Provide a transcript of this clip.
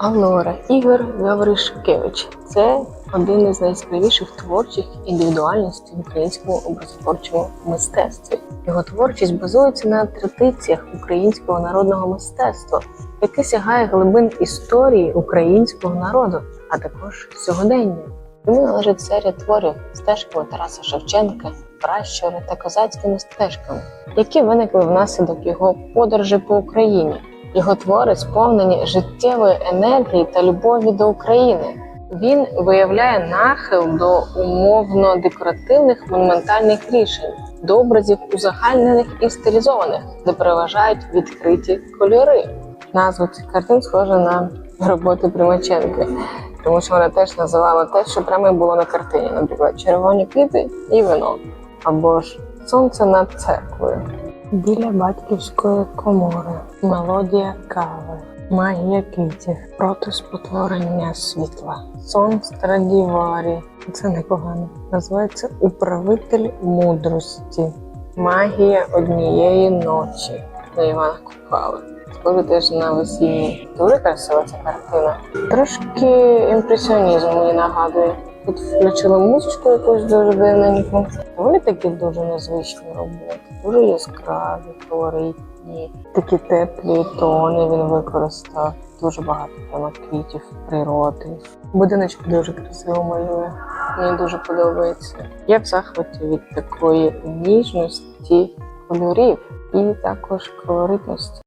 Алора Ігор Гавришкевич це один із найяскравіших творчих індивідуальностей в українському образотворчому мистецтві. Його творчість базується на традиціях українського народного мистецтва, яке сягає глибин історії українського народу, а також сьогодення. Йому належить серія творів стежками Тараса Шевченка, пращури та козацькими стежками, які виникли внаслідок його подорожі по Україні. Його твори сповнені життєвої енергії та любові до України. Він виявляє нахил до умовно декоративних монументальних рішень, до образів узагальнених і стилізованих, де переважають відкриті кольори. Назва цих картин схожа на роботи Примаченка, тому що вона теж називала те, що прямо було на картині, наприклад, червоні квіти і вино, або ж сонце над церквою. Біля батьківської комори, мелодія кави, магія квітів, проти спотворення світла, сон Страдіварі. Це непогано. Називається Управитель мудрості, магія однієї ночі на Івана Купала. Схоже теж на весільні. Дуже красива ця картина. Трошки імпресіонізм мені нагадує. Тут включили музичку якусь дуже дивненьку. Вони такі дуже незвичні роботи, дуже яскраві, колоритні, такі теплі тони він використав. Дуже багато прямо квітів, природи. Будиночок дуже красиво малює. Мені дуже подобається. Я в захваті від такої ніжності кольорів і також колоритності.